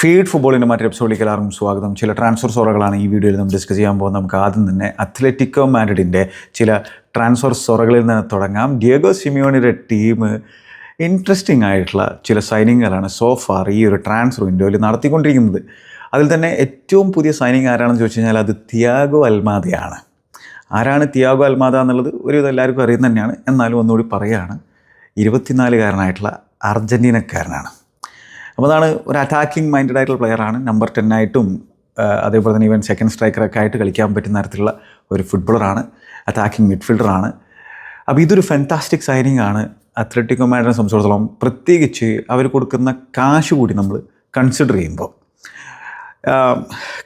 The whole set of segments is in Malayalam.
ഫീഡ് ഫുട്ബോളിന്റെ മറ്റൊരു എപ്പിസോഡിലേക്ക് എല്ലാവർക്കും സ്വാഗതം. ചില ട്രാൻസ്ഫർ സോറകളാണ് ഈ വീഡിയോയിൽ നമ്മൾ ഡിസ്കസ് ചെയ്യാൻ പോകുന്നത്. നമുക്ക് ആദ്യം തന്നെ അത്ലറ്റിക്കോ മാഡ്രിഡിന്റെ ചില ട്രാൻസ്ഫർ സോറകളിൽ നിന്ന് തുടങ്ങാം. ഡിയഗോ സിമിയോണിയുടെ ടീം ഇൻട്രസ്റ്റിംഗ് ആയിട്ടുള്ള ചില സൈനിങ്ങുകളാണ് സോഫാർ ഈ ഒരു ട്രാൻസ്ഫർ വിൻഡോയിൽ നടത്തിക്കൊണ്ടിരിക്കുന്നത്. അതിൽ തന്നെ ഏറ്റവും പുതിയ സൈനിങ് ആരാണെന്ന് ചോദിച്ചു കഴിഞ്ഞാൽ അത് തിയാഗോ അൽമാദയാണ് ആരാണ് തിയാഗോ അൽമാദ എന്നുള്ളത് ഒരു ഇത് എല്ലാവർക്കും അറിയുന്ന തന്നെയാണ്. എന്നാലും ഒന്നുകൂടി പറയുകയാണ്. ഇരുപത്തിനാലുകാരനായിട്ടുള്ള അർജന്റീനക്കാരനാണ് അപ്പോൾ അതാണ് ഒരു അറ്റാക്കിംഗ് മൈൻഡഡ് ആയിട്ടുള്ള പ്ലെയറാണ് നമ്പർ ടെൻ ആയിട്ടും അതേപോലെ തന്നെ ഈവൻ സെക്കൻഡ് സ്ട്രൈക്കറൊക്കെ ആയിട്ട് കളിക്കാൻ പറ്റുന്ന തരത്തിലുള്ള ഒരു ഫുട്ബോളറാണ് അറ്റാക്കിംഗ് മിഡ്ഫീൽഡറാണ് അപ്പോൾ ഇതൊരു ഫെന്റാസ്റ്റിക് സൈനിങ് ആണ്. അത്ലറ്റിക്കോ മാഡ്രിനെ സംബന്ധിച്ചിടത്തോളം പ്രത്യേകിച്ച് അവർ കൊടുക്കുന്ന കാശ് കൂടി നമ്മൾ കൺസിഡർ ചെയ്യുമ്പോൾ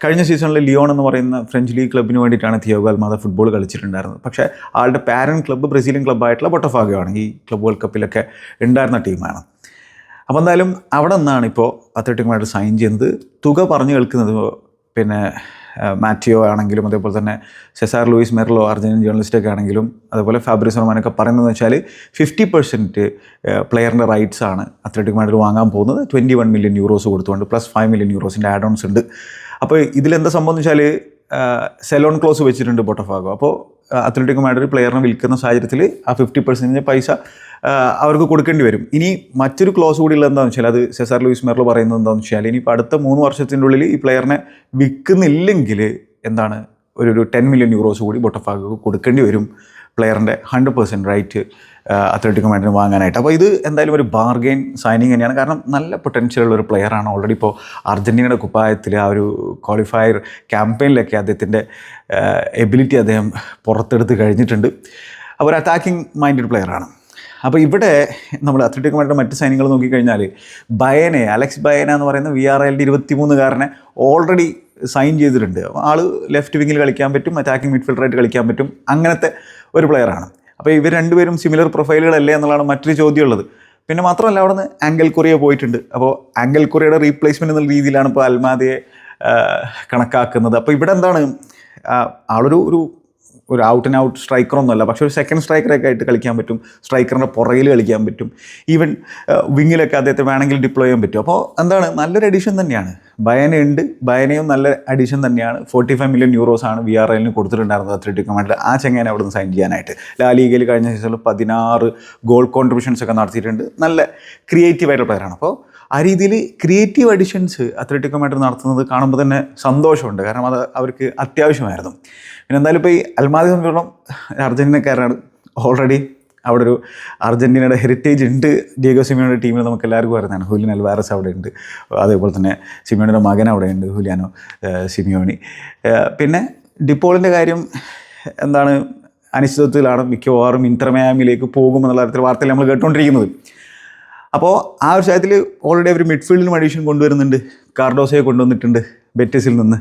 കഴിഞ്ഞ സീസണിൽ ലിയോൺ എന്ന് പറയുന്ന ഫ്രഞ്ച് ലീഗ് ക്ലബിന് വേണ്ടിയിട്ടാണ് തിയോഗ അൽമാദ ഫുട്ബോൾ കളിച്ചിട്ടുണ്ടായിരുന്നത്. പക്ഷേ ആളുടെ പാരൻ ക്ലബ്ബ് ബ്രസീലിയൻ ക്ലബ്ബായിട്ടുള്ള ബൊട്ടഫാഗോ ആണ് ഈ ക്ലബ് വേൾഡ് കപ്പിലൊക്കെ ഉണ്ടായിരുന്ന ടീമാണ് അപ്പോൾ എന്തായാലും അവിടെ നിന്നാണ് ഇപ്പോൾ അത്ലറ്റിക്കുമായിട്ട് സൈൻ ചെയ്യുന്നത്. തുക പറഞ്ഞു കേൾക്കുന്നത് പിന്നെ മാറ്റിയോ ആണെങ്കിലും അതേപോലെ തന്നെ സെസാർ ലൂയിസ് മെർലോ അർജന്റീൻ ജേർണലിസ്റ്റൊക്കെ ആണെങ്കിലും അതുപോലെ ഫാബ്രിസ് റൊമാനൊക്കെ പറയുന്നതെന്ന് വെച്ചാൽ ഫിഫ്റ്റി പെർസെന്റ് പ്ലെയറിന്റെ റൈറ്റ്സ് ആണ് അത്ലറ്റിക് മാഡ്രിഡ് വാങ്ങാൻ പോകുന്നത്. ട്വന്റി വൺ മില്യൺ യൂറോസ് കൊടുത്തുകൊണ്ട് പ്ലസ് ഫൈവ് മില്യൺ യൂറോസിന്റെ ആഡ് ഓൺസ് ഉണ്ട്. അപ്പോൾ ഇതിലെന്താ സംഭവം എന്ന് വെച്ചാൽ സെലോൺ ക്ലോസ് വെച്ചിട്ടുണ്ട് ബൊട്ടഫാഗോ അപ്പോൾ അത്ലറ്റിക് മാഡ്രിഡ് പ്ലെയറിനെ വിൽക്കുന്ന സാഹചര്യത്തിൽ ആ ഫിഫ്റ്റി പെർസെന്റേജ് പൈസ അവർക്ക് കൊടുക്കേണ്ടി വരും. ഇനി മറ്റൊരു ക്ലോസ് കൂടി ഉള്ളത് എന്താണെന്ന് വെച്ചാൽ അത് സെസാർ ലൂയിസ് മെർലോ പറയുന്നത് എന്താണെന്ന് വെച്ചാൽ ഇനി അടുത്ത മൂന്ന് വർഷത്തിന്റെ ഉള്ളിൽ ഈ പ്ലെയറിനെ വിൽക്കുന്നില്ലെങ്കിൽ എന്താണ് ഒരു ഒരു ടെൻ മില്യൺ യൂറോസ് കൂടി ബൊട്ടഫാഗോ കൊടുക്കേണ്ടി വരും. പ്ലെയറിന്റെ ഹൺഡ്രഡ് പെർസെന്റ് റൈറ്റ് അത്ലറ്റിക് മാഡിന് വാങ്ങാനായിട്ട്. അപ്പോൾ ഇത് എന്തായാലും ഒരു ബാർഗെയിൻ സൈനിങ് തന്നെയാണ്. കാരണം നല്ല പൊട്ടൻഷ്യൽ ഉള്ള ഒരു പ്ലെയറാണ് ഓൾറെഡി ഇപ്പോൾ അർജന്റീനയുടെ കുപ്പായത്തിൽ ആ ഒരു ക്വാളിഫയർ ക്യാമ്പയിനിലൊക്കെ അദ്ദേഹത്തിന്റെ എബിലിറ്റി അദ്ദേഹം പുറത്തെടുത്ത് കഴിഞ്ഞിട്ടുണ്ട്. അപ്പോൾ ഒരു അറ്റാക്കിംഗ് മൈൻഡഡ് പ്ലെയറാണ് അപ്പോൾ ഇവിടെ നമ്മൾ അത്ലറ്റിക് മാഡിന്റെ മറ്റ് സൈനികൾ നോക്കിക്കഴിഞ്ഞാൽ ബയനെ അലക്സ് ബയന എന്ന് പറയുന്ന വി ആർ എല്ലിന്റെ ഇരുപത്തിമൂന്നുകാരനെ ഓൾറെഡി സൈൻ ചെയ്തിട്ടുണ്ട്. ആൾ ലെഫ്റ്റ് വിങ്ങിൽ കളിക്കാൻ പറ്റും അറ്റാക്കിംഗ് മിഡ്ഫീൽഡറായിട്ട് കളിക്കാൻ പറ്റും. അങ്ങനത്തെ ഒരു പ്ലെയറാണ് അപ്പോൾ ഇവർ രണ്ടുപേരും സിമിലർ പ്രൊഫൈലുകളല്ലേ എന്നുള്ളതാണ് മറ്റൊരു ചോദ്യം ഉള്ളത് പിന്നെ മാത്രമല്ല അവിടെ നിന്ന് ആംഗൽ കൊറിയ പോയിട്ടുണ്ട് അപ്പോൾ ആംഗൽ കൊറിയയുടെ റീപ്ലേസ്മെന്റ് എന്നുള്ള രീതിയിലാണ് ഇപ്പോൾ അൽമാദയെ കണക്കാക്കുന്നത്. അപ്പോൾ ഇവിടെ എന്താണ് ആളൊരു ഒരു ഒരു ഔട്ട് ആൻഡ് ഔട്ട് സ്ട്രൈക്കറൊന്നുമല്ല പക്ഷേ ഒരു സെക്കൻഡ് സ്ട്രൈക്കറൊക്കെ ആയിട്ട് കളിക്കാൻ പറ്റും സ്ട്രൈക്കറിന്റെ പുറകിൽ കളിക്കാൻ പറ്റും. ഈവൻ വിങ്ങിലൊക്കെ അദ്ദേഹത്തെ വേണമെങ്കിൽ ഡിപ്ലോയ് ചെയ്യാൻ പറ്റും. അപ്പോൾ എന്താണ് നല്ലൊരു അഡീഷൻ തന്നെയാണ്. ബയന ഉണ്ട് ബയനയും നല്ല അഡീഷൻ തന്നെയാണ്. ഫോർട്ടി ഫൈവ് മില്യൺ യൂറോസ് ആണ് വി ആർ എല്ലിന് കൊടുത്തിട്ടുണ്ടായിരുന്നത് അത്ലറ്റിക് ആ ചെങ്ങനെ അവിടെ നിന്ന് സൈൻ ചെയ്യാനായിട്ട് ലാ ലീഗയിൽ കഴിഞ്ഞ സീസണിൽ പതിനാറ് ഗോൾ കോൺട്രിബ്യൂഷൻസ് ഒക്കെ നടത്തിയിട്ടുണ്ട്. നല്ല ക്രിയേറ്റീവ് ആയിട്ടുള്ള പ്ലെയറാണ് അപ്പോൾ ആ രീതിയിൽ ക്രിയേറ്റീവ് അഡിഷൻസ് അത്ലറ്റിക്കോ മാഡ്രിഡ് നടത്തുന്നത് കാണുമ്പോൾ തന്നെ സന്തോഷമുണ്ട്. കാരണം അത് അവർക്ക് അത്യാവശ്യമായിരുന്നു. പിന്നെ എന്തായാലും ഇപ്പോൾ ഈ അൽമാദി സംബന്ധിച്ചോളം അർജന്റീനക്കാരാണ് ഓൾറെഡി അവിടെ ഒരു അർജന്റീനയുടെ ഹെറിറ്റേജ് ഉണ്ട്. ഡിയഗോ സിമിയോയുടെ ടീമിൽ നമുക്ക് എല്ലാവർക്കും അറിയുന്നതാണ്. ഹുലിൻ അൽവാരസ് അവിടെ ഉണ്ട്. അതേപോലെ തന്നെ സിമിയോണിയുടെ മകൻ അവിടെ ഉണ്ട് ഹുലിയാനോ സിമിയോണി. പിന്നെ ഡിപ്പോളിന്റെ കാര്യം എന്താണ്? അനിശ്ചിതത്വത്തിലാണ് മിക്കവാറും ഇന്റർമയാമിലേക്ക് പോകുമെന്നുള്ള തരത്തിൽ വാർത്തയിൽ നമ്മൾ കേട്ടുകൊണ്ടിരിക്കുന്നത്. അപ്പോൾ ആ ഒരു സാഹചര്യത്തിൽ ഓൾറെഡി അവർ മിഡ്ഫീൽഡിനും അഡീഷൻ കൊണ്ടുവരുന്നുണ്ട്. കാർഡോസയെ കൊണ്ടുവന്നിട്ടുണ്ട് ബെറ്റിസിൽ നിന്ന്.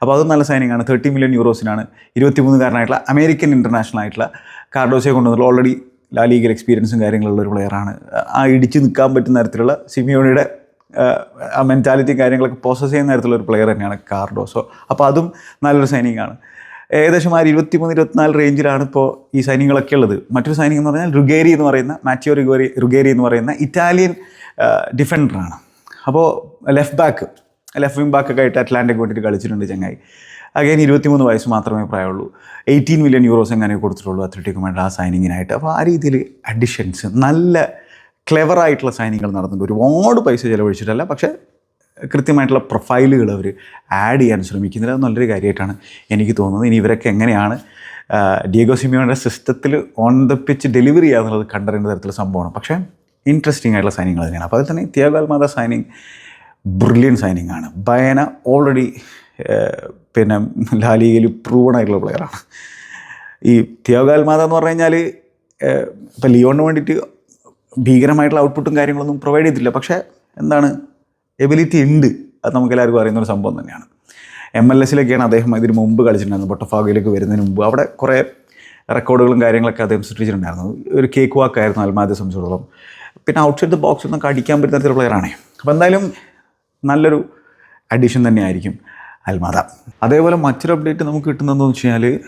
അപ്പോൾ അതും നല്ല സൈനിങ് ആണ്. തേർട്ടി മില്യൺ യൂറോസിനാണ് ഇരുപത്തിമൂന്നുകാരനായിട്ടുള്ള അമേരിക്കൻ ഇന്റർനാഷണൽ ആയിട്ടുള്ള കാർഡോസയെ കൊണ്ടുവന്നിട്ടുള്ള ഓൾറെഡി ലാ ലീഗൽ എക്സ്പീരിയൻസും കാര്യങ്ങളുള്ള ഒരു പ്ലെയറാണ് ആ ഇടിച്ച് നിൽക്കാൻ പറ്റുന്ന തരത്തിലുള്ള സിമിയോണിയുടെ ആ മെന്റാലിറ്റി കാര്യങ്ങളൊക്കെ പ്രോസസ്സ് ചെയ്യുന്ന തരത്തിലുള്ള ഒരു പ്ലെയർ തന്നെയാണ് കാർഡോസോ. അപ്പോൾ അതും നല്ലൊരു സൈനിങ് ആണ്. ഏകദേശം ആ ഇരുപത്തിമൂന്ന് ഇരുപത്തിനാല് റേഞ്ചിലാണ് ഇപ്പോൾ ഈ സൈനികളൊക്കെ ഉള്ളത്. മറ്റൊരു സൈനിങ് എന്ന് പറഞ്ഞാൽ റുഗേരി എന്ന് പറയുന്ന മാറ്റിയോ റുഗേരി റുഗേരി എന്ന് പറയുന്ന ഇറ്റാലിയൻ ഡിഫൻഡറാണ് അപ്പോൾ ലെഫ്റ്റ് ബാക്ക് ലെഫ്റ്റ് വിങ് ബാക്കൊക്കെ ആയിട്ട് അറ്റ്ലാന്റിക് വേണ്ടിയിട്ട് കളിച്ചിട്ടുണ്ട് ചങ്ങായി. അഗൈൻ ഇരുപത്തിമൂന്ന് വയസ്സ് മാത്രമേ പ്രായമുള്ളൂ. എയ്റ്റീൻ മില്യൺ യൂറോസ് എങ്ങനെ കൊടുത്തിട്ടുള്ളൂ അത്ലറ്റിക് വേണ്ട ആ സൈനിങ്ങിനായിട്ട് അപ്പോൾ ആ രീതിയിൽ അഡിഷൻസ് നല്ല ക്ലെവറായിട്ടുള്ള സൈനിങ്ങൾ നടന്നിട്ടുണ്ട്. ഒരുപാട് പൈസ ചിലവഴിച്ചിട്ടല്ല പക്ഷേ കൃത്യമായിട്ടുള്ള പ്രൊഫൈലുകൾ അവർ ആഡ് ചെയ്യാൻ ശ്രമിക്കുന്നത് അത് നല്ലൊരു കാര്യമായിട്ടാണ് എനിക്ക് തോന്നുന്നത്. ഇനി ഇവരൊക്കെ എങ്ങനെയാണ് ഡിയഗോ സിമിയോയുടെ സിസ്റ്റത്തിൽ ഓൺ ദ പിച്ച് ഡെലിവറി ചെയ്യാന്നുള്ളത് കണ്ടറിയുന്ന തരത്തിലുള്ള സംഭവമാണ്. പക്ഷേ ഇൻട്രസ്റ്റിംഗ് ആയിട്ടുള്ള സൈനിങ്ങൾ തന്നെയാണ്. അപ്പോൾ അതിൽ തന്നെ Thiago Almada signing brilliant signing ആണ്. ബയന ഓൾറെഡി പിന്നെ ലാലിഗയിൽ പ്രൂവൺ ആയിട്ടുള്ള പ്ലെയറാണ് ഈ തിയാഗോ അൽമാദ എന്ന് പറഞ്ഞു കഴിഞ്ഞാൽ ഇപ്പോൾ ലിയോണിന് വേണ്ടിയിട്ട് ഭീകരമായിട്ടുള്ള ഔട്ട്പുട്ടും കാര്യങ്ങളൊന്നും പ്രൊവൈഡ് ചെയ്തിട്ടില്ല. പക്ഷേ എന്താണ് എബിലിറ്റി ഉണ്ട്. അത് നമുക്ക് എല്ലാവർക്കും അറിയുന്ന ഒരു സംഭവം തന്നെയാണ്. എം എൽ എസിലേക്കാണ് അദ്ദേഹം ഇതിന് മുമ്പ് കളിച്ചിട്ടുണ്ടായിരുന്നത്. ബൊട്ടഫാഗയിലേക്ക് വരുന്നതിന് മുമ്പ്. അവിടെ കുറേ റെക്കോർഡുകളും കാര്യങ്ങളൊക്കെ അദ്ദേഹം സൃഷ്ടിച്ചിട്ടുണ്ടായിരുന്നു. ഒരു കേക്ക് വാക്ക് ആയിരുന്നു അൽമാദെ സംബന്ധിച്ചിടത്തോളം. പിന്നെ ഔട്ട്സൈഡ് ദ ബോക്സ് ഒന്നും കടിക്കാൻ പറ്റുന്ന തരത്തിലുള്ള പ്ലെയറാണേ അപ്പോൾ എന്തായാലും നല്ലൊരു അഡീഷൻ തന്നെയായിരിക്കും അൽമാദ അതേപോലെ മറ്റൊരു അപ്ഡേറ്റ് നമുക്ക് കിട്ടുന്നതെന്ന് വെച്ച് കഴിഞ്ഞാൽ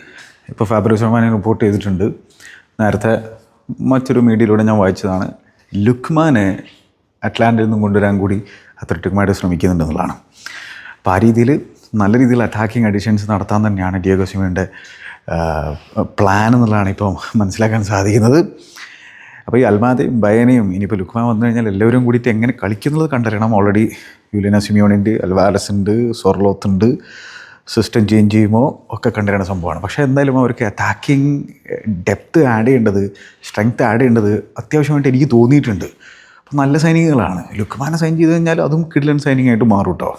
ഇപ്പോൾ ഫാബ്രിക് റഹ്മാനെ റിപ്പോർട്ട് ചെയ്തിട്ടുണ്ട്. നേരത്തെ മറ്റൊരു മീഡിയയിലൂടെ ഞാൻ വായിച്ചതാണ്. ലുക്മാനെ അറ്റ്ലാന്റിൽ നിന്നും കൊണ്ടുവരാൻ കൂടി അത്ലറ്റിക്കുമായിട്ട് ശ്രമിക്കുന്നുണ്ടെന്നുള്ളതാണ് അപ്പോൾ ആ രീതിയിൽ നല്ല രീതിയിൽ അറ്റാക്കിംഗ് അഡീഷൻസ് നടത്താൻ തന്നെയാണ് ഡിയോഗോ സിമയുടെ പ്ലാൻ എന്നുള്ളതാണ് ഇപ്പോൾ മനസ്സിലാക്കാൻ സാധിക്കുന്നത്. അപ്പോൾ ഈ അൽമാദയും ബയനയും ഇനിയിപ്പോൾ ലുക്മാൻ വന്നു കഴിഞ്ഞാൽ എല്ലാവരും കൂടിയിട്ട് എങ്ങനെ കളിക്കുന്നത് കണ്ടറിയണം. ഓൾറെഡി യുലിന സിമിയോണുണ്ട് അൽവാലസ് ഉണ്ട് സൊർലോത്ത് ഉണ്ട് സിസ്റ്റം ചേഞ്ച് ചെയ്യുമോ ഒക്കെ കണ്ടറിയണ സംഭവമാണ്. പക്ഷേ എന്തായാലും അവർക്ക് അറ്റാക്കിങ് ഡെപ്ത് ആഡ് ചെയ്യേണ്ടത് സ്ട്രെങ്ത് ആഡ് ചെയ്യേണ്ടത് അത്യാവശ്യമായിട്ട് എനിക്ക് തോന്നിയിട്ടുണ്ട്. നല്ല സൈനികങ്ങളാണ്. ലുക്മാനെ സൈൻ ചെയ്ത് കഴിഞ്ഞാൽ അതും കിഡ്ലൻ സൈനിങ് ആയിട്ട് മാറും കേട്ടോ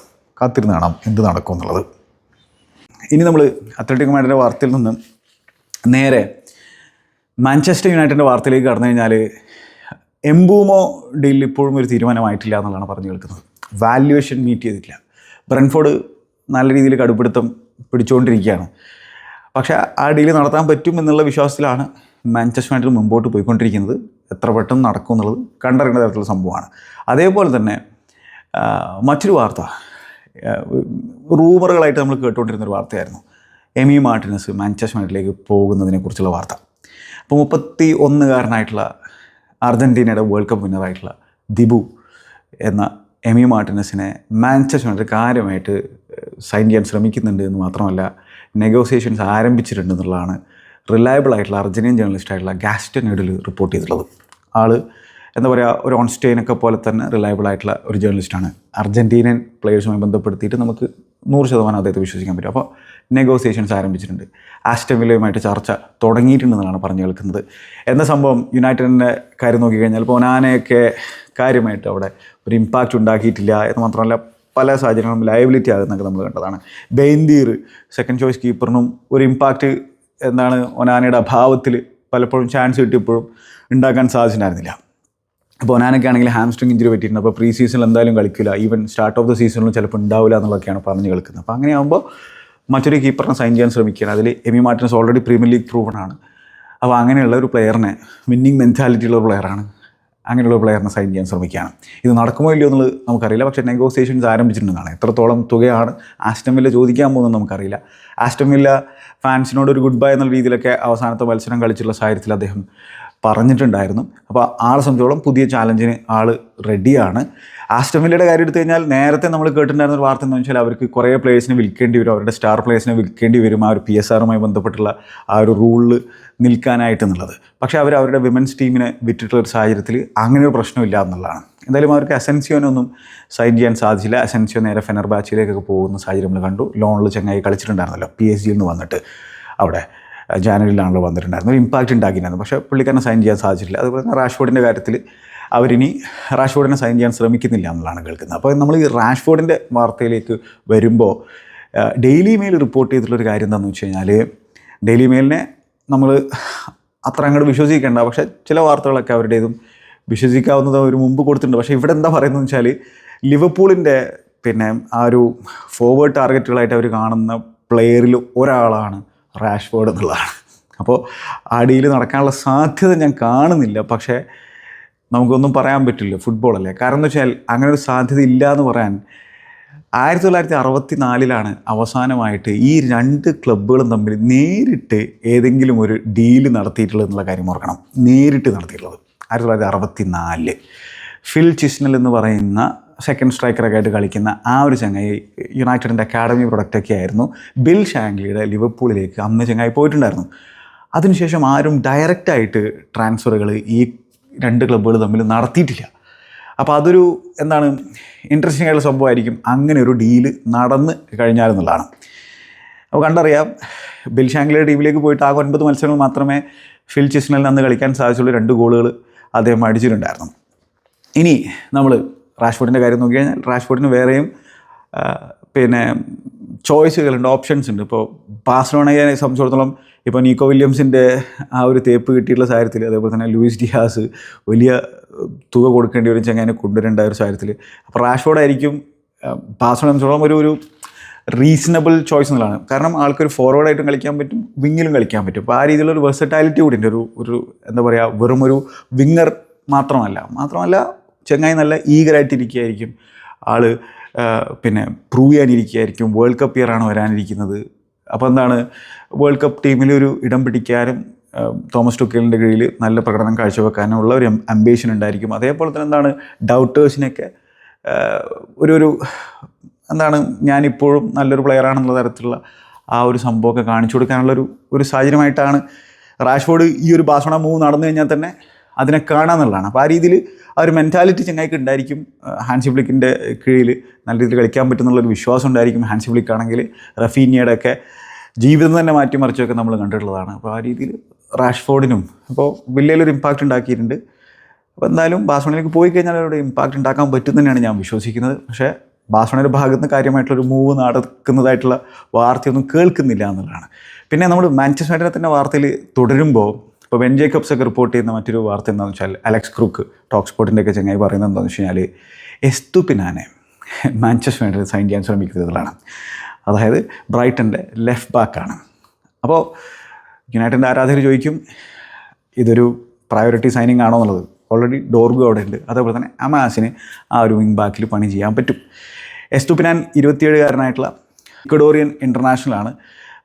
കാത്തിരുന്ന് കാണാം എന്ത് നടക്കും എന്നുള്ളത്. ഇനി നമ്മൾ അത്ലറ്റിക് മാഡിന്റെ വാർത്തയിൽ നിന്ന് നേരെ മാഞ്ചസ്റ്റർ യുണൈറ്റഡിന്റെ വാർത്തയിലേക്ക് കടന്നു കഴിഞ്ഞാൽ എംബൂമോ ഡീൽ ഇപ്പോഴും ഒരു തീരുമാനമായിട്ടില്ല എന്നുള്ളതാണ് പറഞ്ഞു കേൾക്കുന്നത്. വാല്യുവേഷൻ മീറ്റ് ചെയ്തിട്ടില്ല. ബ്രൻഫോർഡ് നല്ല രീതിയിൽ കടുപ്പിടുത്തം പിടിച്ചുകൊണ്ടിരിക്കുകയാണ്. പക്ഷേ ആ ഡീൽ നടത്താൻ പറ്റും എന്നുള്ള വിശ്വാസത്തിലാണ് മാഞ്ചസ്റ്റർ യുണൈറ്റഡ് മുമ്പോട്ട് പോയിക്കൊണ്ടിരിക്കുന്നത്. എത്ര പെട്ടെന്ന് നടക്കും എന്നുള്ളത് കണ്ടറിയേണ്ട തരത്തിലുള്ള സംഭവമാണ്. അതേപോലെ തന്നെ മറ്റൊരു വാർത്ത റൂമറുകളായിട്ട് നമ്മൾ കേട്ടുകൊണ്ടിരുന്നൊരു വാർത്തയായിരുന്നു. എമി മാർട്ടിനസ് മാഞ്ചസ്റ്റർ യുണൈറ്റഡിലേക്ക് പോകുന്നതിനെക്കുറിച്ചുള്ള വാർത്ത. അപ്പോൾ മുപ്പത്തി ഒന്നുകാരനായിട്ടുള്ള അർജന്റീനയുടെ വേൾഡ് കപ്പ് വിന്നറായിട്ടുള്ള ദിബു എന്ന എമി മാർട്ടിനസിനെ മാഞ്ചസ്റ്റർ യുണൈറ്റഡ് കാര്യമായിട്ട് സൈൻ ചെയ്യാൻ ശ്രമിക്കുന്നുണ്ട് എന്ന് മാത്രമല്ല നെഗോസിയേഷൻസ് ആരംഭിച്ചിട്ടുണ്ട് എന്നുള്ളതാണ് റിലയബിൾ ആയിട്ടുള്ള അർജന്റീൻ ജേർണലിസ്റ്റ് ആയിട്ടുള്ള ഗാസ്റ്റൻ ഇഡിൽ റിപ്പോർട്ട് ചെയ്തിട്ടുള്ളത്. ആൾ എന്താ പറയുക ഒരു ഓൺസ്റ്റൈനൊക്കെ പോലെ തന്നെ റിലയബിൾ ആയിട്ടുള്ള ഒരു ജേർണലിസ്റ്റാണ് അർജന്റീനൻ പ്ലേയേഴ്സുമായി ബന്ധപ്പെടുത്തിയിട്ട് നമുക്ക് നൂറ് ശതമാനം അദ്ദേഹത്തെ വിശ്വസിക്കാൻ പറ്റും. അപ്പോൾ നെഗോസിയേഷൻസ് ആരംഭിച്ചിട്ടുണ്ട്. ആസ്റ്റമിലയുമായിട്ട് ചർച്ച തുടങ്ങിയിട്ടുണ്ടെന്നാണ് പറഞ്ഞു കേൾക്കുന്നത്. എന്ന സംഭവം യുണൈറ്റഡിന്റെ കാര്യം നോക്കിക്കഴിഞ്ഞാൽ ഇപ്പോൾ ഒനാനയൊക്കെ കാര്യമായിട്ട് അവിടെ ഒരു ഇമ്പാക്റ്റ് ഉണ്ടാക്കിയിട്ടില്ല എന്ന് മാത്രമല്ല പല സാഹചര്യങ്ങളും ലയബിലിറ്റി ആകുന്നൊക്കെ നമ്മൾ കണ്ടതാണ്. ബെയിൻദീർ സെക്കൻഡ് ചോയ്സ് കീപ്പറിനും ഒരു ഇമ്പാക്റ്റ് എന്താണ് ഒനാനയുടെ അഭാവത്തിൽ പലപ്പോഴും ചാൻസ് കിട്ടിയപ്പോഴും ഉണ്ടാക്കാൻ സാധിച്ചിട്ടുണ്ടായിരുന്നില്ല. അപ്പോൾ ഒനാനൊക്കെ ആണെങ്കിൽ ഹാംസ്ട്രിങ് ഇഞ്ചുറി പറ്റിയിട്ടുണ്ട്. അപ്പോൾ പ്രീ സീസണിൽ എന്തായാലും കളിക്കില്ല. ഈവൻ സ്റ്റാർട്ട് ഓഫ് ദ സീസണിലും ചിലപ്പോൾ ഉണ്ടാവില്ല എന്നുള്ളതൊക്കെയാണ് പറഞ്ഞ് കളിക്കുന്നത് അപ്പോൾ അങ്ങനെയാകുമ്പോൾ മറ്റൊരു കീപ്പറിനെ സൈൻ ചെയ്യാൻ ശ്രമിക്കുകയാണ്. അതിൽ Emi Martinez already premier league proven ആണ്. അപ്പോൾ അങ്ങനെയുള്ള ഒരു പ്ലെയറിനെ വിന്നിങ് മെന്റാലിറ്റിയുള്ള പ്ലെയറാണ് അങ്ങനെയുള്ള പ്ലെയറിനെ സൈൻ ചെയ്യാൻ ശ്രമിക്കുകയാണ്. ഇത് നടക്കുമോ ഇല്ലയോ എന്നുള്ളത് നമുക്കറിയില്ല. പക്ഷേ നെഗോസിയേഷൻസ് ആരംഭിച്ചിട്ടുണ്ടെന്നാണ് എത്രത്തോളം തുകയാണ് ആസ്റ്റമില്ല ചോദിക്കാൻ പോകുന്നത് നമുക്കറിയില്ല. ആസ്റ്റമില്ല ഫാൻസിനോട് ഒരു ഗുഡ് ബൈ എന്നുള്ള രീതിയിലൊക്കെ അവസാനത്തെ മത്സരം കളിച്ചുള്ള സാഹചര്യത്തിൽ അദ്ദേഹം പറഞ്ഞിട്ടുണ്ടായിരുന്നു. അപ്പോൾ ആളെ സംബന്ധിച്ചോളം പുതിയ ചാലഞ്ചിന് ആൾ റെഡിയാണ് ആസ്റ്റം വില്ലയുടെ കാര്യം എടുത്തു കഴിഞ്ഞാൽ നേരത്തെ നമ്മൾ കേട്ടിട്ടുണ്ടായിരുന്ന ഒരു വാർത്ത എന്ന് വെച്ചാൽ അവർക്ക് കുറേ പ്ലേയേഴ്സിനെ വിൽക്കേണ്ടി വരും. അവരുടെ സ്റ്റാർ പ്ലേയേഴ്സിനെ വിൽക്കേണ്ടി വരും ആ ഒരു പി എസ് ആറുമായി ബന്ധപ്പെട്ടുള്ള ആ ഒരു റൂളിൽ നിൽക്കാനായിട്ട് എന്നുള്ളത്. പക്ഷേ അവർ അവരുടെ വിമൻസ് ടീമിനെ വിറ്റിട്ടുള്ള ഒരു സാഹചര്യത്തിൽ അങ്ങനെ ഒരു പ്രശ്നമില്ല എന്നുള്ളതാണ്. എന്തായാലും അവർക്ക് അസെൻസിയോനൊന്നും സൈൻ ചെയ്യാൻ സാധിച്ചില്ല. അസെൻസിയോ നേരെ ഫെനർബാച്ചിലേക്കൊക്കെ പോകുന്ന സാഹചര്യം നമ്മൾ കണ്ടു. ലോണിൽ ചങ്ങായി കളിച്ചിട്ടുണ്ടായിരുന്നല്ലോ. പി എസ് ജിയിൽ നിന്ന് വന്നിട്ട് അവിടെ ജാനുവരിയിലാണല്ലോ വന്നിട്ടുണ്ടായിരുന്നത്. ഒരു ഇമ്പാക്റ്റ് ഉണ്ടാക്കിയിട്ടുണ്ടായിരുന്നു. പക്ഷേ പുള്ളിക്കാരനെ സൈൻ ചെയ്യാൻ സാധിച്ചിട്ടില്ല. അതുപോലെ തന്നെ റാഷ്ഫോർഡിന്റെ കാര്യത്തിൽ അവരിനി റാഷ്ഫോർഡിനെ സൈൻ ചെയ്യാൻ ശ്രമിക്കുന്നില്ല എന്നുള്ളതാണ് കേൾക്കുന്നത്. അപ്പോൾ നമ്മൾ ഈ റാഷ്ഫോർഡിന്റെ വാർത്തയിലേക്ക് വരുമ്പോൾ ഡെയിലി മെയിൽ റിപ്പോർട്ട് ചെയ്തിട്ടുള്ളൊരു കാര്യം എന്താണെന്ന് വെച്ച് കഴിഞ്ഞാൽ ഡെയിലി മെയിലിനെ നമ്മൾ അത്ര അങ്ങോട്ട് വിശ്വസിക്കേണ്ട പക്ഷേ ചില വാർത്തകളൊക്കെ അവരുടേതും വിശ്വസിക്കാവുന്നത് അവർ മുമ്പ് കൊടുത്തിട്ടുണ്ട്. പക്ഷേ ഇവിടെ എന്താ പറയുന്നത് വെച്ചാൽ ലിവർപൂളിന്റെ പിന്നെ ആ ഒരു ഫോർവേഡ് ടാർഗറ്റുകളായിട്ട് അവർ കാണുന്ന പ്ലെയറിൽ ഒരാളാണ് റാഷ്ഫോർഡ് എന്നുള്ളതാണ്. അപ്പോൾ ആ ഡീൽ നടക്കാനുള്ള സാധ്യത ഞാൻ കാണുന്നില്ല. പക്ഷേ നമുക്കൊന്നും പറയാൻ പറ്റില്ല ഫുട്ബോളല്ലേ കാരണം എന്ന് വെച്ചാൽ അങ്ങനെ ഒരു സാധ്യത ഇല്ല എന്ന് പറയാൻ ആയിരത്തി തൊള്ളായിരത്തി അറുപത്തി നാലിലാണ് അവസാനമായിട്ട് ഈ രണ്ട് ക്ലബ്ബുകളും തമ്മിൽ നേരിട്ട് ഏതെങ്കിലും ഒരു ഡീൽ നടത്തിയിട്ടുള്ളത് എന്നുള്ള കാര്യം ഓർക്കണം. നേരിട്ട് നടത്തിയിട്ടുള്ളത്. ആയിരത്തി തൊള്ളായിരത്തി അറുപത്തി നാലിൽ ഫിൽ ചിസ്നൽ എന്ന് പറയുന്ന സെക്കൻഡ് സ്ട്രൈക്കറൊക്കെ ആയിട്ട് കളിക്കുന്ന ആ ഒരു ചങ്ങായി യുണൈറ്റഡിന്റെ അക്കാഡമി പ്രൊഡക്റ്റൊക്കെ ആയിരുന്നു. ബിൽ ഷാങ്ലിയുടെ ലിവർപൂളിലേക്ക് അന്ന് ചങ്ങായി പോയിട്ടുണ്ടായിരുന്നു. അതിനുശേഷം ആരും ഡയറക്റ്റായിട്ട് ട്രാൻസ്ഫറുകൾ ഈ രണ്ട് ക്ലബ്ബുകൾ തമ്മിൽ നടത്തിയിട്ടില്ല. അപ്പോൾ അതൊരു എന്താണ് ഇൻട്രസ്റ്റിംഗ് ആയിട്ടുള്ള സംഭവമായിരിക്കും. അങ്ങനെ ഒരു ഡീൽ നടന്ന് കഴിഞ്ഞാലെന്നുള്ളതാണ് അപ്പോൾ കണ്ടറിയാം ബിൽ ഷാങ്ലിയുടെ ടീമിലേക്ക് പോയിട്ട് ആ ഒൻപത് മത്സരങ്ങൾ മാത്രമേ ഫിൽ ചിസ്നലിന് അന്ന് കളിക്കാൻ സാധിച്ചുള്ളൂ. രണ്ട് ഗോളുകൾ അദ്ദേഹം അടിച്ചിട്ടുണ്ടായിരുന്നു. ഇനി നമ്മൾ റാഷ്ഫോർഡിന്റെ കാര്യം നോക്കിക്കഴിഞ്ഞാൽ റാഷ്ഫോർഡിന് വേറെയും പിന്നെ ചോയ്സുകളുണ്ട് ഓപ്ഷൻസ് ഉണ്ട്. ഇപ്പോൾ ബാഴ്സലോണയെ സംബന്ധിച്ചിടത്തോളം ഇപ്പോൾ നീക്കോ വില്യംസിന്റെ ആ ഒരു തേപ്പ് കിട്ടിയിട്ടുള്ള സാഹചര്യത്തിൽ അതേപോലെ തന്നെ ലൂയിസ് ഡിഹാസ് വലിയ തുക കൊടുക്കേണ്ടി വരും ചെങ്ങനെ കൊണ്ടുവരേണ്ട ഒരു സാഹചര്യത്തിൽ. അപ്പോൾ റാഷ്ഫോർഡ് ആയിരിക്കും സംബന്ധിച്ചിടത്തോളം ഒരു ഒരു റീസണബിൾ ചോയ്സ് എന്നുള്ളതാണ്. കാരണം ആൾക്കൊരു ഫോർവേഡായിട്ടും കളിക്കാൻ പറ്റും വിങ്ങിലും കളിക്കാൻ പറ്റും. അപ്പോൾ ആ രീതിയിലുള്ള ഒരു വെർസറ്റാലിറ്റി കൂടി ഉണ്ട്. ഒരു ഒരു എന്താ പറയുക വെറും ഒരു വിങ്ങർ മാത്രമല്ല. മാത്രമല്ല ചെങ്ങായി നല്ല ഈഗറായിട്ടിരിക്കുകയായിരിക്കും ആൾ. ആ, പിന്നെ പ്രൂവ് ചെയ്യാനിരിക്കുകയായിരിക്കും. വേൾഡ് കപ്പ് ഇയറാണ് വരാനിരിക്കുന്നത്. അപ്പോൾ എന്താണ്? വേൾഡ് കപ്പ് ടീമിൽ ഒരു ഇടം പിടിക്കാനും തോമസ് ടുക്കലിന്റെ കീഴിൽ നല്ല പ്രകടനം കാഴ്ചവെക്കാനും ഉള്ള ഒരു അംബേഷൻ ഉണ്ടായിരിക്കും. അതേപോലെ തന്നെ എന്താണ്? ഡൗട്ടേഴ്സിനൊക്കെ ഒരു ഒരു എന്താണ്? ഞാനിപ്പോഴും നല്ലൊരു പ്ലെയറാണെന്നുള്ള തരത്തിലുള്ള ആ ഒരു സംഭവമൊക്കെ കാണിച്ചു കൊടുക്കാനുള്ളൊരു ഒരു സാഹചര്യമായിട്ടാണ് റാഷ്ഫോർഡ് ഈ ഒരു ബാസോണ മൂവ് നടന്നു കഴിഞ്ഞാൽ തന്നെ അതിനെ കാണാന്നുള്ളതാണ്. അപ്പോൾ ആ രീതിയിൽ ആ ഒരു മെന്റാലിറ്റി ചങ്ങായിക്ക് ഉണ്ടായിരിക്കും. ഹാൻസി ഫ്ലിക്കിന്റെ കീഴിൽ നല്ല രീതിയിൽ കളിക്കാൻ പറ്റുന്നുള്ളൊരു വിശ്വാസം ഉണ്ടായിരിക്കും ഹാൻസി ഫ്ലിക്ക് ആണെങ്കിൽ. റഫീനിയുടെ ഒക്കെ ജീവിതം തന്നെ മാറ്റിമറിച്ചൊക്കെ നമ്മൾ കണ്ടിട്ടുള്ളതാണ്. അപ്പോൾ ആ രീതിയിൽ റാഷ്ഫോർഡിനും അപ്പോൾ വില്ലയിലൊരു ഇമ്പാക്റ്റ് ഉണ്ടാക്കിയിട്ടുണ്ട്. അപ്പോൾ എന്തായാലും ബാസ്മണിലേക്ക് പോയി കഴിഞ്ഞാൽ അവരുടെ ഇമ്പാക്റ്റ് ഉണ്ടാക്കാൻ പറ്റും തന്നെയാണ് ഞാൻ വിശ്വസിക്കുന്നത്. പക്ഷേ ബാസ്മണിയുടെ ഭാഗത്ത് നിന്ന് കാര്യമായിട്ടുള്ളൊരു മൂവ് നടക്കുന്നതായിട്ടുള്ള വാർത്തയൊന്നും കേൾക്കുന്നില്ല എന്നുള്ളതാണ്. പിന്നെ നമ്മൾ മാഞ്ചസ്റ്റർ തന്നെ വാർത്തയിൽ തുടരുമ്പോൾ ഇപ്പോൾ വെൻ ജേക്കബ്സ് ഒക്കെ റിപ്പോർട്ട് ചെയ്യുന്ന മറ്റൊരു വാർത്ത എന്താണെന്ന് വെച്ചാൽ അലക്സ് ക്രൂക്ക് ടോക്ക് സ്പോട്ടിന്റെ ഒക്കെ ചങ്ങായി പറയുന്നത് എന്താണെന്ന് വെച്ച് കഴിഞ്ഞാൽ എസ്തുപിനാനെ മാഞ്ചസ്റ്റർ യുണൈറ്റഡ് സൈൻ ചെയ്യാൻ ശ്രമിക്കുന്നതാണ്. അതായത് ബ്രൈറ്റന്റെ ലെഫ്റ്റ് ബാക്കാണ് അപ്പോൾ യുണൈറ്റഡിന്റെ ആരാധകർ ചോദിക്കും ഇതൊരു പ്രയോറിറ്റി സൈനിങ് ആണോ എന്നുള്ളത്? ഓൾറെഡി ഡോർഗു അവിടെ ഉണ്ട്. അതേപോലെ തന്നെ അമാസിന് ആ ഒരു വിങ് ബാക്കിൽ പണി ചെയ്യാൻ പറ്റും. എസ്തുപിനാൻ ഇരുപത്തിയേഴുകാരനായിട്ടുള്ള ഇക്വഡോറിയൻ ഇന്റർനാഷണലാണ്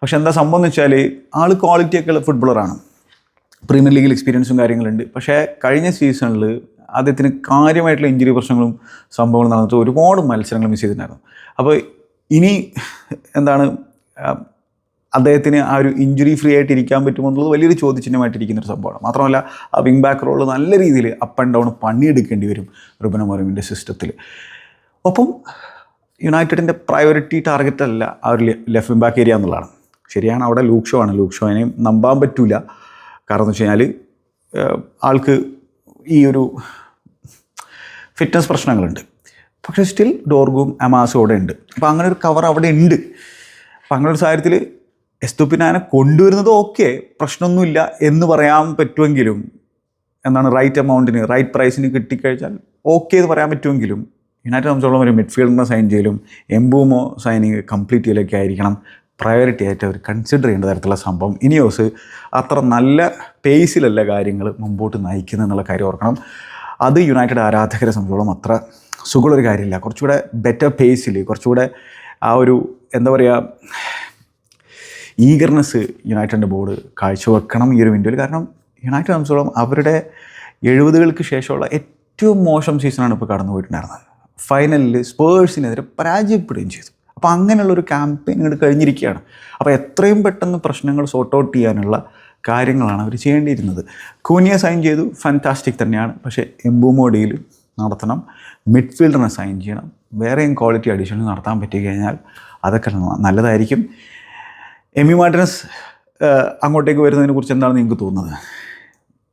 പക്ഷെ എന്താ സംഭവം എന്ന് വെച്ചാൽ ആൾ ക്വാളിറ്റിയൊക്കെയുള്ള ഫുട്ബോളറാണ് പ്രീമിയർ ലീഗിൽ എക്സ്പീരിയൻസും കാര്യങ്ങളുണ്ട്. പക്ഷേ കഴിഞ്ഞ സീസണിൽ അദ്ദേഹത്തിന് കാര്യമായിട്ടുള്ള ഇഞ്ചുറി പ്രശ്നങ്ങളും സംഭവങ്ങളും നടന്നിട്ട് ഒരുപാട് മത്സരങ്ങൾ മിസ് ചെയ്തിട്ടുണ്ടായിരുന്നു. അപ്പോൾ ഇനി എന്താണ് അദ്ദേഹത്തിന് ആ ഒരു ഇഞ്ചുറി ഫ്രീ ആയിട്ട് ഇരിക്കാൻ പറ്റുമോ എന്നുള്ളത് വലിയൊരു ചോദ്യചിഹ്നമായിട്ടിരിക്കുന്ന ഒരു സംഭവമാണ്. മാത്രമല്ല ആ വിങ് ബാക്ക് റോൾ നല്ല രീതിയിൽ അപ്പ് ആൻഡ് ഡൗൺ പണിയെടുക്കേണ്ടി വരും റുബന മൊറമിന്റെ സിസ്റ്റത്തിൽ ഒപ്പം യുണൈറ്റഡിന്റെ പ്രയോറിറ്റി ടാർഗറ്റ് അല്ല ആ ഒരു ലെഫ്റ്റ് വിങ് ബാക്ക് ഏരിയ എന്നുള്ളതാണ്. ശരിയാണ് അവിടെ ലൂക്ഷോ ആണ്. ഷോയിനെയും നമ്പാൻ പറ്റൂല. കാരണം എന്ന് വെച്ച് കഴിഞ്ഞാൽ ആൾക്ക് ഈ ഒരു ഫിറ്റ്നസ് പ്രശ്നങ്ങളുണ്ട്. പക്ഷേ സ്റ്റിൽ ഡോർഗും അമാസും അവിടെ ഉണ്ട്. അപ്പോൾ അങ്ങനെ ഒരു കവർ അവിടെ ഉണ്ട്. അപ്പോൾ അങ്ങനെ ഒരു സാഹചര്യത്തിൽ എസ്തുപ്പിനാനെ കൊണ്ടുവരുന്നത് ഓക്കെ പ്രശ്നമൊന്നുമില്ല എന്ന് പറയാൻ പറ്റുമെങ്കിലും എന്താണ് റൈറ്റ് എമൗണ്ടിന് റൈറ്റ് പ്രൈസിന് കിട്ടിക്കഴിഞ്ഞാൽ ഓക്കെ എന്ന് പറയാൻ പറ്റുമെങ്കിലും യുണൈറ്റഡ് സംബന്ധിച്ചോളം ഒരു മിഡ്ഫീൽഡിനെ സൈൻ ചെയ്യലും എംബൂമോ സൈനിങ് കംപ്ലീറ്റ് ചെയ്യലൊക്കെ ആയിരിക്കണം. പ്രയോറിറ്റി ആയിട്ട് അവർ കൺസിഡർ ചെയ്യേണ്ട തരത്തിലുള്ള സംഭവം. ഇനിയോസ് അത്ര നല്ല പേസിലല്ല കാര്യങ്ങൾ മുമ്പോട്ട് നയിക്കുന്നത് എന്നുള്ള കാര്യം ഓർക്കണം. അത് യുണൈറ്റഡ് ആരാധകരെ സംബന്ധിച്ചോളം അത്ര സുഖമുള്ളൊരു കാര്യമില്ല കുറച്ചുകൂടെ ബെറ്റർ പേസിൽ കുറച്ചുകൂടെ ആ ഒരു എന്താ പറയുക ഈഗർനെസ് യുണൈറ്റഡിന്റെ ബോർഡ് കാഴ്ചവെക്കണം ഈ ഒരു വിൻഡോയിൽ കാരണം യുണൈറ്റഡ് സംബന്ധിച്ചോളം അവരുടെ എഴുപതുകൾക്ക് ശേഷമുള്ള ഏറ്റവും മോശം സീസണാണ് ഇപ്പോൾ കടന്നു പോയിട്ടുണ്ടായിരുന്നത് ഫൈനലിൽ സ്പേഴ്സിനെതിരെ പരാജയപ്പെടുകയും ചെയ്തു. അപ്പോൾ അങ്ങനെയുള്ള ഒരു ക്യാമ്പയിൻ ഇങ്ങോട്ട് കഴിഞ്ഞിരിക്കുകയാണ്. അപ്പോൾ എത്രയും പെട്ടെന്ന് പ്രശ്നങ്ങൾ സോർട്ട് ഔട്ട് ചെയ്യാനുള്ള കാര്യങ്ങളാണ് അവർ ചെയ്യേണ്ടിയിരുന്നത്. കൂനിയ സൈൻ ചെയ്തു ഫാന്റാസ്റ്റിക് തന്നെയാണ്. പക്ഷേ എംബൂമോഡിയിൽ നടത്തണം മിഡ്ഫീൽഡറിനെ സൈൻ ചെയ്യണം. വേറെയും ക്വാളിറ്റി അഡീഷണൽ നടത്താൻ പറ്റി കഴിഞ്ഞാൽ അതൊക്കെ നല്ലതായിരിക്കും. എമി മാർട്ടിനസ് അങ്ങോട്ടേക്ക് വരുന്നതിനെ കുറിച്ച് എന്താണ് നിങ്ങൾക്ക് തോന്നുന്നത്?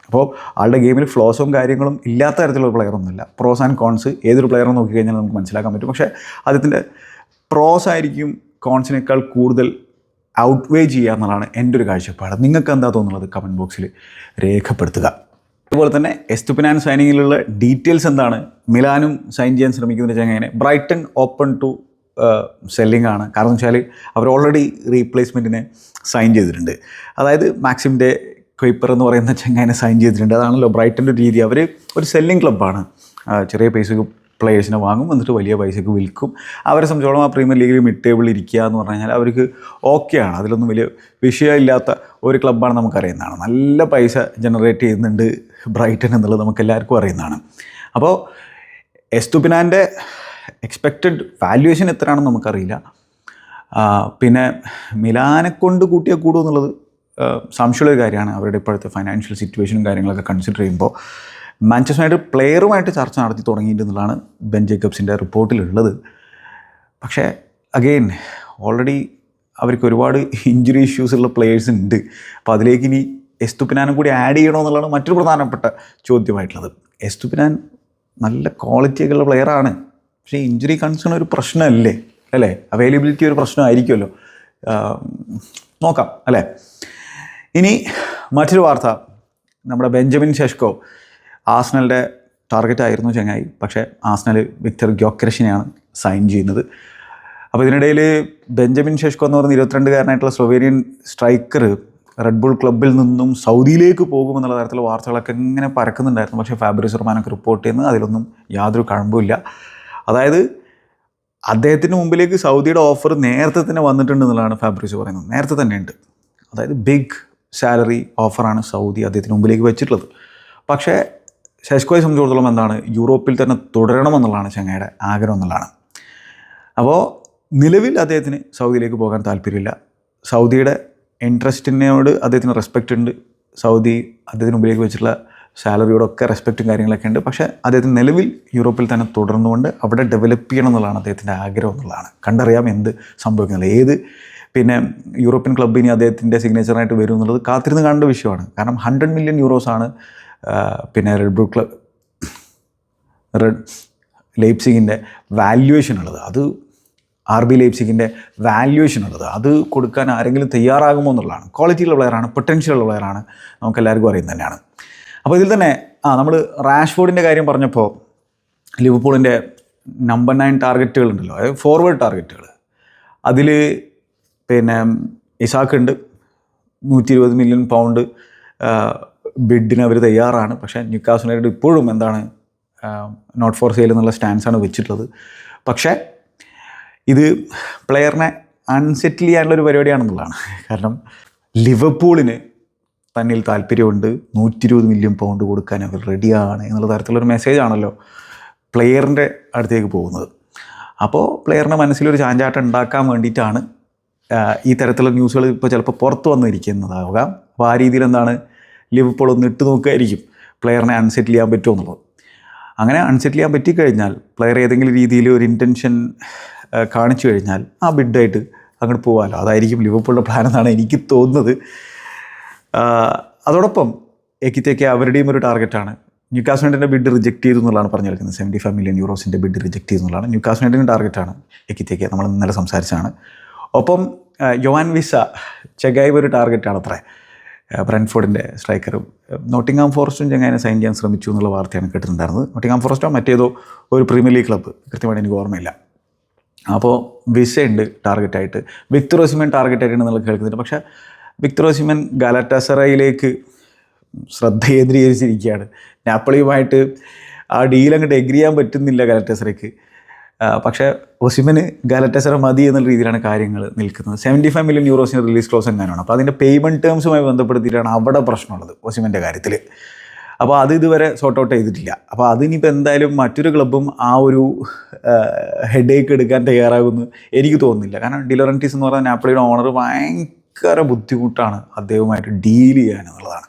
അപ്പോൾ ആളുടെ ഗെയിമിൽ ഫ്ലോസും കാര്യങ്ങളും ഇല്ലാത്ത തരത്തിലുള്ള പ്ലെയറൊന്നുമില്ല പ്രോസ് ആൻഡ് കോൺസ് ഏതൊരു പ്ലെയറും നോക്കിക്കഴിഞ്ഞാൽ നമുക്ക് മനസ്സിലാക്കാൻ പറ്റും. പക്ഷേ അദ്ദേഹത്തിന്റെ പ്രോസ് ആയിരിക്കും കോൺസിനേക്കാൾ കൂടുതൽ ഔട്ട്വേ ചെയ്യുക എന്നുള്ളതാണ് എന്റെ ഒരു കാഴ്ചപ്പാട്. നിങ്ങൾക്ക് എന്താ തോന്നുന്നത്? കമന്റ് ബോക്സിൽ രേഖപ്പെടുത്തുക. അതുപോലെ തന്നെ എസ്തുപിനാൻ സൈനിങ്ങിലുള്ള ഡീറ്റെയിൽസ് എന്താണ്? മിലാനും സൈൻ ചെയ്യാൻ ശ്രമിക്കുന്ന ചങ്ങനെ ബ്രൈറ്റൺ ഓപ്പൺ ടു സെല്ലിംഗ് ആണ്. കാരണം വെച്ചാൽ അവർ ഓൾറെഡി റീപ്ലേസ്മെന്റിനെ സൈൻ ചെയ്തിട്ടുണ്ട്. അതായത് മാക്സിമിന്റെ ക്വൈപ്പർ എന്ന് പറയുന്ന ചങ്ങാനെ സൈൻ ചെയ്തിട്ടുണ്ട്. അതാണല്ലോ ബ്രൈറ്റന്റെ രീതി. അവർ ഒരു സെല്ലിംഗ് ക്ലബ്ബാണ് ചെറിയ പൈസക്ക് പ്ലേയേഴ്സിനെ വാങ്ങും എന്നിട്ട് വലിയ പൈസയ്ക്ക് വിൽക്കും. അവരെ സംബന്ധിച്ചോളം ആ പ്രീമിയർ ലീഗിൽ മിഡ് ടേബിൾ ഇരിക്കുക എന്ന് പറഞ്ഞു കഴിഞ്ഞാൽ അവർക്ക് ഓക്കെയാണ് അതിലൊന്നും വലിയ വിഷയമില്ലാത്ത ഒരു ക്ലബ്ബാണ് നമുക്കറിയുന്നതാണ് നല്ല പൈസ ജനറേറ്റ് ചെയ്യുന്നുണ്ട് ബ്രൈറ്റൺ എന്നുള്ളത് നമുക്ക് എല്ലാവർക്കും അറിയുന്നതാണ്. അപ്പോൾ എസ്തുപിനാന്റെ എക്സ്പെക്റ്റഡ് വാല്യുവേഷൻ എത്രയാണെന്ന് നമുക്കറിയില്ല. പിന്നെ മിലാനെ കൊണ്ട് കൂട്ടിയ കൂടുമെന്നുള്ളത് സംശയമുള്ള കാര്യമാണ്. അവരുടെ ഇപ്പോഴത്തെ ഫൈനാൻഷ്യൽ സിറ്റുവേഷനും കാര്യങ്ങളൊക്കെ കൺസിഡർ ചെയ്യുമ്പോൾ മാഞ്ചസ്റ്റർ യുണൈറ്റഡ് പ്ലെയറുമായിട്ട് ചർച്ച നടത്തി തുടങ്ങിയിട്ടുള്ളതാണ് ബെൻ ജേക്കബ്സിന്റെ റിപ്പോർട്ടിലുള്ളത്. പക്ഷേ അഗെയിൻ ഓൾറെഡി അവർക്ക് ഒരുപാട് ഇഞ്ചുറി ഇഷ്യൂസ് ഉള്ള പ്ലെയേഴ്സ് ഉണ്ട്. അപ്പോൾ അതിലേക്ക് ഇനി എസ്തുപിനാനും കൂടി ആഡ് ചെയ്യണോ എന്നുള്ളതാണ് മറ്റൊരു പ്രധാനപ്പെട്ട ചോദ്യമായിട്ടുള്ളത്. എസ്തുപിനാൻ നല്ല ക്വാളിറ്റിയൊക്കെ ഉള്ള പ്ലെയറാണ് പക്ഷേ ഇഞ്ചുറി കൺസേൺ ഒരു പ്രശ്നമല്ലേ? അല്ലേ? അവൈലബിലിറ്റി ഒരു പ്രശ്നമായിരിക്കുമല്ലോ. നോക്കാം അല്ലേ? ഇനി മറ്റൊരു വാർത്ത. നമ്മുടെ ബെഞ്ചമിൻ ഷെഷ്കോ ആസ്നലിന്റെ ടാർഗറ്റ് ആയിരുന്നു ചങ്ങായി. പക്ഷേ ആസ്നൽ വിക്ടർ ഗ്യോക്രഷിനെയാണ് സൈൻ ചെയ്യുന്നത്. അപ്പോൾ ഇതിനിടയിൽ ബെഞ്ചമിൻ ഷെഷ്കോ എന്ന് പറയുന്ന ഇരുപത്തിരണ്ടുകാരനായിട്ടുള്ള സ്ലൊവേനിയൻ സ്ട്രൈക്കർ റെഡ് ബുൾ ക്ലബ്ബിൽ നിന്നും സൗദിയിലേക്ക് പോകുമെന്നുള്ള തരത്തിലുള്ള വാർത്തകളൊക്കെ ഇങ്ങനെ പരക്കുന്നുണ്ടായിരുന്നു. പക്ഷേ ഫാബ്രിസ് റഹ്മാനൊക്കെ റിപ്പോർട്ട് ചെയ്യുന്നത് അതിലൊന്നും യാതൊരു കഴമ്പുമില്ല അതായത് അദ്ദേഹത്തിന് മുമ്പിലേക്ക് സൗദിയുടെ ഓഫർ നേരത്തെ തന്നെ വന്നിട്ടുണ്ട് എന്നുള്ളതാണ് ഫാബ്രിസ് പറയുന്നത്. നേരത്തെ തന്നെ ഉണ്ട് അതായത് ബിഗ് സാലറി ഓഫറാണ് സൗദി അദ്ദേഹത്തിന് മുമ്പിലേക്ക് വെച്ചിട്ടുള്ളത്. പക്ഷേ ശശിക്കോയെ സംബന്ധിച്ചിടത്തോളം എന്താണ്? യൂറോപ്പിൽ തന്നെ തുടരണമെന്നുള്ളതാണ് ചങ്ങയുടെ ആഗ്രഹം എന്നുള്ളതാണ്. അപ്പോൾ നിലവിൽ അദ്ദേഹത്തിന് സൗദിയിലേക്ക് പോകാൻ താല്പര്യമില്ല. സൗദിയുടെ ഇൻട്രസ്റ്റിനോട് അദ്ദേഹത്തിന് റെസ്പെക്റ്റ് ഉണ്ട്. സൗദി അദ്ദേഹത്തിന് മുമ്പിലേക്ക് വെച്ചിട്ടുള്ള സാലറിയോടൊക്കെ റെസ്പെക്റ്റും കാര്യങ്ങളൊക്കെ ഉണ്ട്. പക്ഷേ അദ്ദേഹത്തിന് നിലവിൽ യൂറോപ്പിൽ തന്നെ തുടർന്നുകൊണ്ട് അവിടെ ഡെവലപ്പ് ചെയ്യണം എന്നുള്ളതാണ് അദ്ദേഹത്തിന്റെ ആഗ്രഹം എന്നുള്ളതാണ്. കണ്ടറിയാം എന്ത് സംഭവിക്കുന്നില്ല ഏത് പിന്നെ യൂറോപ്യൻ ക്ലബ്ബിനി അദ്ദേഹത്തിന്റെ സിഗ്നേച്ചറായിട്ട് വരും എന്നുള്ളത് കാത്തിരുന്ന് കാണേണ്ട വിഷയമാണ്. കാരണം ഹൺഡ്രഡ് മില്യൺ യൂറോസാണ് പിന്നെ റെഡ് ബ്രൂ ക്ലബ് റെഡ് ലെയ്പ്സിങ്ങിന്റെ വാല്യുവേഷൻ ഉള്ളത്. അത് ആർ ബി ലെയ്പ്സിങ്ങിന്റെ വാല്യുവേഷൻ ഉള്ളത്. അത് കൊടുക്കാൻ ആരെങ്കിലും തയ്യാറാകുമോ എന്നുള്ളതാണ്. ക്വാളിറ്റിയുള്ള പ്ലെയറാണ് പൊട്ടൻഷ്യലുള്ള പ്ലെയറാണ് നമുക്ക് എല്ലാവർക്കും അറിയുന്നത് തന്നെയാണ്. അപ്പോൾ ഇതിൽ തന്നെ ആ നമ്മൾ റാഷ്ഫോർഡിന്റെ കാര്യം പറഞ്ഞപ്പോൾ ലിവർപൂളിന്റെ നമ്പർ നയൻ ടാർഗറ്റുകൾ ഉണ്ടല്ലോ. അതായത് ഫോർവേഡ് ടാർഗറ്റുകൾ അതിൽ പിന്നെ ഇസാക്ക് ഉണ്ട്. നൂറ്റി ഇരുപത് മില്യൺ പൗണ്ട് ബിഡിന് അവർ തയ്യാറാണ്. പക്ഷേ ന്യൂക്കാസ് യുണൈറ്റഡ് ഇപ്പോഴും എന്താണ് നോട്ട് ഫോർ സെയിൽ എന്നുള്ള സ്റ്റാൻസാണ് വെച്ചിട്ടുള്ളത്. പക്ഷേ ഇത് പ്ലെയറിനെ അൺസെറ്റിൽ ചെയ്യാനുള്ളൊരു പരിപാടിയാണെന്നുള്ളതാണ്. കാരണം ലിവർപൂളിന് തന്നിൽ താല്പര്യമുണ്ട്. നൂറ്റി ഇരുപത് മില്യൺ പൗണ്ട് കൊടുക്കാൻ അവർ റെഡിയാണ് എന്നുള്ള തരത്തിലുള്ളൊരു മെസ്സേജ് ആണല്ലോ പ്ലെയറിന്റെ അടുത്തേക്ക് പോകുന്നത്. അപ്പോൾ പ്ലെയറിന്റെ മനസ്സിലൊരു ചാഞ്ചാട്ടം ഉണ്ടാക്കാൻ വേണ്ടിയിട്ടാണ് ഈ തരത്തിലുള്ള ന്യൂസുകൾ ഇപ്പോൾ ചിലപ്പോൾ പുറത്ത് വന്നിരിക്കുന്നതാകാം. അപ്പോൾ ആ രീതിയിൽ എന്താണ് ലിവർപൂൾ ഒന്ന് ഇട്ട് നോക്കുകയായിരിക്കും പ്ലെയറിനെ അൺസെറ്റിൽ ചെയ്യാൻ പറ്റുമോ എന്നുള്ളത്. അങ്ങനെ അൺസെറ്റിൽ ചെയ്യാൻ പറ്റിക്കഴിഞ്ഞാൽ പ്ലെയർ ഏതെങ്കിലും രീതിയിൽ ഒരു ഇന്റൻഷൻ കാണിച്ചു കഴിഞ്ഞാൽ ആ ബിഡായിട്ട് അങ്ങോട്ട് പോകാമല്ലോ അതായിരിക്കും ലിവർപൂളിന്റെ പ്ലാൻ എന്നാണ് എനിക്ക് തോന്നുന്നത്. അതോടൊപ്പം എക്കിത്തേക്ക് അവരുടെയും ഒരു ടാർഗറ്റാണ് ന്യൂ യുണൈറ്റഡിന്റെ ബിഡ് റിജക്റ്റ് ചെയ്തു എന്നുള്ളതാണ് പറഞ്ഞു കിടക്കുന്നത് സെവന്റി ഫൈവ് മില്യൺ യൂറോസിന്റെ ബിഡ് റിജക്റ്റ് ചെയ്തു എന്നുള്ളതാണ്. ന്യൂ യുണൈറ്റഡിന്റെ ടാർഗറ്റാണ് എക്കിത്തേക്ക് നമ്മൾ ഇന്നലെ സംസാരിച്ചാണ് ഒപ്പം യുവാൻ വിസ ചെഗായി ഒരു ടാർഗറ്റാണ് അത്രേ ബ്രൻഫോർഡിന്റെ സ്ട്രൈക്കറും നോട്ടിംഗാം ഫോറസ്റ്റും ചെങ്ങാനെ സൈൻ ചെയ്യാൻ ശ്രമിച്ചു എന്നുള്ള വാർത്തയാണ് കേട്ടിട്ടുണ്ടായിരുന്നത്. നോട്ടിംഗാം ഫോറസ്റ്റോ മറ്റേതോ ഒരു പ്രീമിയർ ലീഗ് ക്ലബ്ബ്? കൃത്യമായിട്ട് എനിക്ക് ഓർമ്മയില്ല. അപ്പോൾ വിസ ഉണ്ട് ടാർഗറ്റായിട്ട്. വിക്ടർ ഓസിമൻ ടാർഗറ്റായിട്ടാണ് നമ്മൾ കേൾക്കുന്നുണ്ട്. പക്ഷേ വിക്ടർ ഓസിമൻ ഗാലറ്റാസറയിലേക്ക് ശ്രദ്ധ കേന്ദ്രീകരിച്ചിരിക്കുകയാണ്. നാപ്പളിയുമായിട്ട് ആ ഡീൽ അങ്ങോട്ട് എഗ്രി ചെയ്യാൻ പറ്റുന്നില്ല ഗാലറ്റാസറയ്ക്ക്. പക്ഷേ ഒസിമന് ഗാലറ്റസറ മതി എന്നുള്ള രീതിയിലാണ് കാര്യങ്ങൾ നിൽക്കുന്നത്. സെവന്റി ഫൈവ് മില്യൺ യൂറോസിന് റിലീസ് ക്ലോസ് എങ്ങനെയാണ് അപ്പോൾ അതിന്റെ പേയ്മെന്റ് ടേംസുമായി ബന്ധപ്പെടുത്തിയിട്ടാണ് അവിടെ പ്രശ്നമുള്ളത് ഒസിമന്റെ കാര്യത്തിൽ അപ്പോൾ അത് ഇതുവരെ സോർട്ട് ഔട്ട് ചെയ്തിട്ടില്ല. അപ്പോൾ അതിനിപ്പോൾ എന്തായാലും മറ്റൊരു ക്ലബ്ബും ആ ഒരു ഹെഡേക്ക് എടുക്കാൻ തയ്യാറാകുമെന്ന് എനിക്ക് തോന്നുന്നില്ല. കാരണം ഡിലോറന്റീസ് എന്ന് പറഞ്ഞാൽ നാപ്പിളിയുടെ ഓണർ ഭയങ്കര ബുദ്ധിമുട്ടാണ് അദ്ദേഹവുമായിട്ട് ഡീൽ ചെയ്യാൻ എന്നുള്ളതാണ്.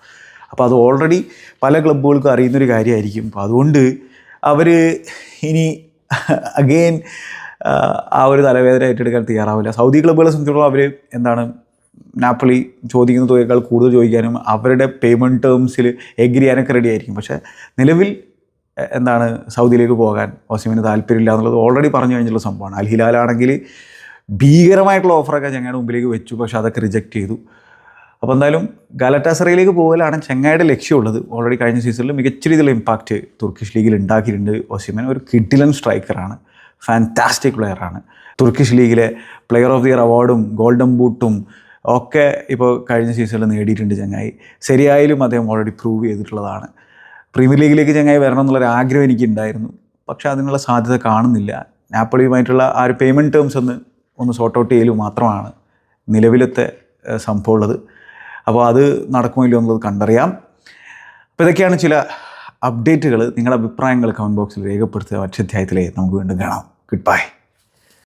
അപ്പോൾ അത് ഓൾറെഡി പല ക്ലബ്ബുകൾക്കും അറിയുന്നൊരു കാര്യമായിരിക്കും. അപ്പോൾ അതുകൊണ്ട് അവർ ഇനി അഗെയിൻ ആ ഒരു തലവേദന ഏറ്റെടുക്കാൻ തയ്യാറാവില്ല. സൗദി ക്ലബ്ബുകളെ സംബന്ധിച്ചിടത്തോളം അവർ എന്താണ് നാപ്പിളി ചോദിക്കുന്ന തുകയേക്കാൾ കൂടുതൽ ചോദിക്കാനും അവരുടെ പേയ്മെന്റ് ടേംസിൽ എഗ്രി ചെയ്യാനൊക്കെ റെഡി ആയിരിക്കും. പക്ഷേ നിലവിൽ എന്താണ് സൗദിയിലേക്ക് പോകാൻ ഓസിമിന് താല്പര്യമില്ല എന്നുള്ളത് ഓൾറെഡി പറഞ്ഞു കഴിഞ്ഞിട്ടുള്ള സംഭവമാണ്. അൽ ഹിലാലാണെങ്കിൽ ഭീകരമായിട്ടുള്ള ഓഫറൊക്കെ ഞങ്ങളുടെ മുമ്പിലേക്ക് വെച്ചു. പക്ഷേ അതൊക്കെ റിജക്റ്റ് ചെയ്തു. അപ്പോൾ എന്തായാലും ഗാലറ്റാസറയിലേക്ക് പോകലാണ് ചെങ്ങായുടെ ലക്ഷ്യമുള്ളത്. ഓൾറെഡി കഴിഞ്ഞ സീസണിൽ മികച്ച രീതിയിലുള്ള ഇമ്പാക്റ്റ് തുർക്കിഷ് ലീഗിൽ ഉണ്ടാക്കിയിട്ടുണ്ട് ഓസിമൻ. ഒരു കിഡിലൻ സ്ട്രൈക്കറാണ് ഫാന്റാസ്റ്റിക് പ്ലെയറാണ് തുർക്കിഷ് ലീഗിലെ പ്ലെയർ ഓഫ് ദി ഇയർ അവാർഡും ഗോൾഡൻ ബൂട്ടും ഒക്കെ ഇപ്പോൾ കഴിഞ്ഞ സീസണിൽ നേടിയിട്ടുണ്ട് ചങ്ങായി. ശരിയായാലും അദ്ദേഹം ഓൾറെഡി പ്രൂവ് ചെയ്തിട്ടുള്ളതാണ്. പ്രീമിയർ ലീഗിലേക്ക് ചങ്ങായി വരണം എന്നുള്ളൊരു ആഗ്രഹം എനിക്കുണ്ടായിരുന്നു. പക്ഷേ അതിനുള്ള സാധ്യത കാണുന്നില്ല. നാപ്പളിയുമായിട്ടുള്ള ആ ഒരു പേയ്മെന്റ് ടേംസ് ഒന്ന് ഒന്ന് സോർട്ട് ഔട്ട് ചെയ്യലും മാത്രമാണ് നിലവിലത്തെ സംഭവമുള്ളത് അപ്പോൾ അത് നടക്കുമോ ഇല്ലയോ എന്നുള്ളത് കണ്ടറിയാം. അപ്പോൾ ഇതൊക്കെയാണ് ചില അപ്ഡേറ്റുകൾ. നിങ്ങളുടെ അഭിപ്രായങ്ങൾ കമന്റ് ബോക്സിൽ രേഖപ്പെടുത്തുക. മറ്റു അധ്യായത്തിലേ നമുക്ക് വീണ്ടും കാണാം. Good bye